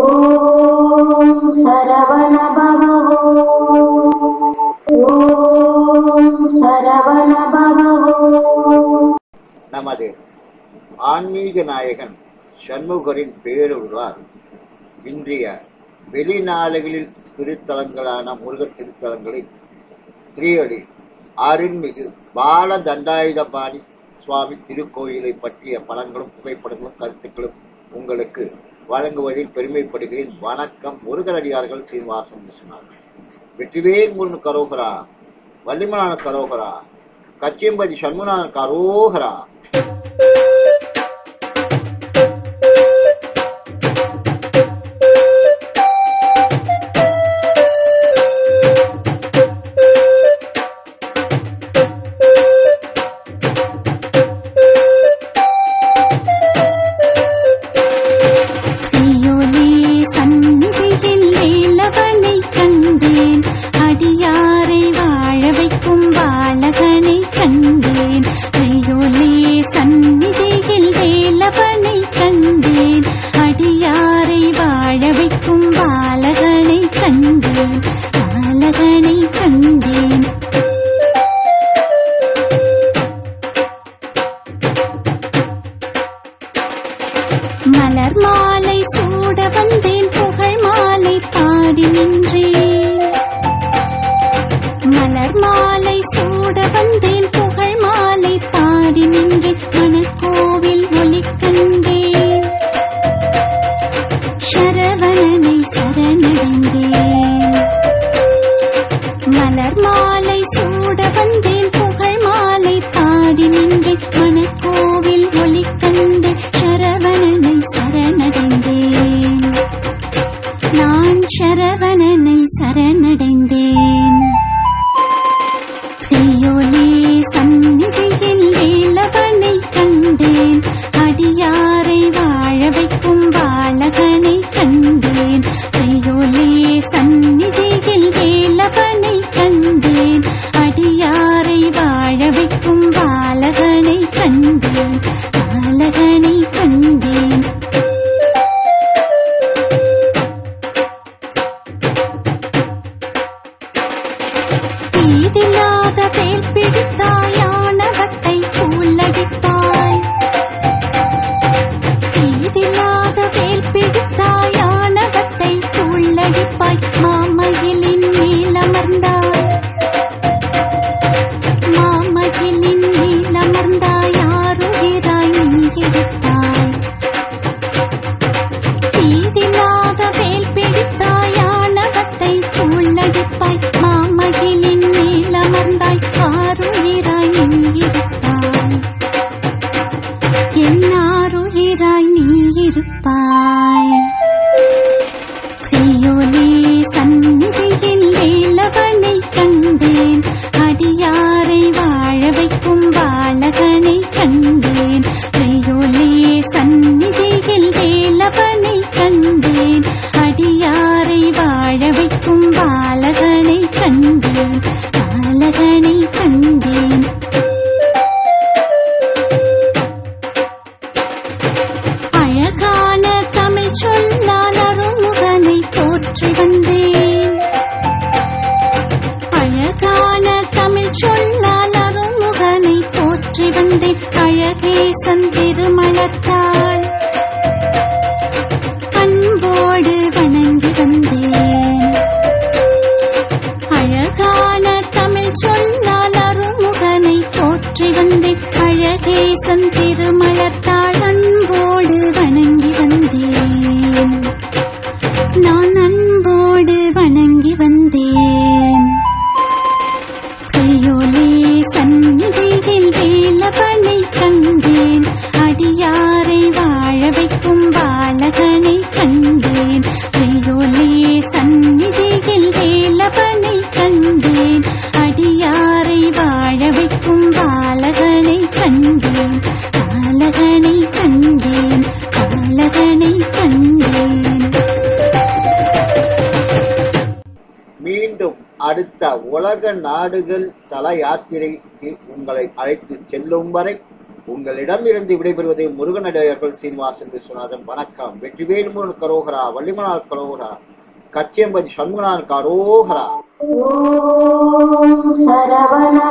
ஓம் சரவண பவோ ஓம் நமது ஆன்மீக நாயகன் சண்முகரின் பேரொருளால் இன்றைய வெளிநாடுகளில் திருத்தலங்களான முருகர் திருத்தலங்களில் திரியடி அருள்மிகு பால தண்டாயுதபாணி சுவாமி திருக்கோயிலை பற்றிய படங்களும் புகைப்படங்களும் கருத்துக்களும் உங்களுக்கு வழங்குவதில் பெருமைப்படுகிறேன். வணக்கம் முருகரடியார்கள் சீனிவாசன் விஸ்வநாதன் வெற்றிவேல் முருகன் கரோகரா வள்ளிமலான கரோகரா கச்சியம்பதி சண்முநாதன் கரோகரா கண்டேன். தீயோலே சந்நிதியில் வேலவனை கண்டேன். அடியாரை வாழ வைக்கும் பாலகனை கண்டேன். பாலகனை கண்டேன். மலர் மாலை சூட வந்தேன். புகழ் மாலை பாடி நின்றேன். மலர் மாலை சூட வந்தேன். சரணடைந்தேன். நான் சரவணனை சரணடைந்தேன். கூலடிப்பாய் மேலமர்ந்தாய் மாமயிலின் மேலமர்ந்தாய் ஆறுகிறாய் நீ இருப்பாய் தீதில்லாத வேல் பிடித்தாய். ஆணவத்தை உள்ளடிப்பாய். மாமகிலின் மேலமர்ந்தாய் ஆறுயிராய் நீ இருப்பாய் நீ இருப்பாய் செய்யோலே செய்யோலே சந்நிதியில் வேலவனை கண்டேன். அடியாரை வாழ வைக்கும் பாலகனை கண்டேன். பாலகனை கண்டேன். அழகான தமிழ் சொல்லால் அருமுகனை போற்றி வந்தேன். அழகான தமிழ் சொல்லால் அருமுகனை போற்றி வந்தேன். அழகேசன் வந்தே அழகே அழகேசன் அன்போடு வணங்கி வந்தேன். நான் அன்போடு வணங்கி வந்தேன். கண்டேன் கண்டேன். மீண்டும் அடுத்த உலக நாடுகள் தல யாத்திரைக்கு உங்களை அழைத்து செல்லும் வரை உங்களிடமிருந்து விடைபெறுவது முருகனடையர்கள் சீனிவாசன் விஸ்வநாதன் வணக்கம். வெற்றிவேல் முருகன் கரோகரா வள்ளிமலால் கரோகரா கச்சியம்பதி சண்முகனான் கரோகரா. ஓம் சரவண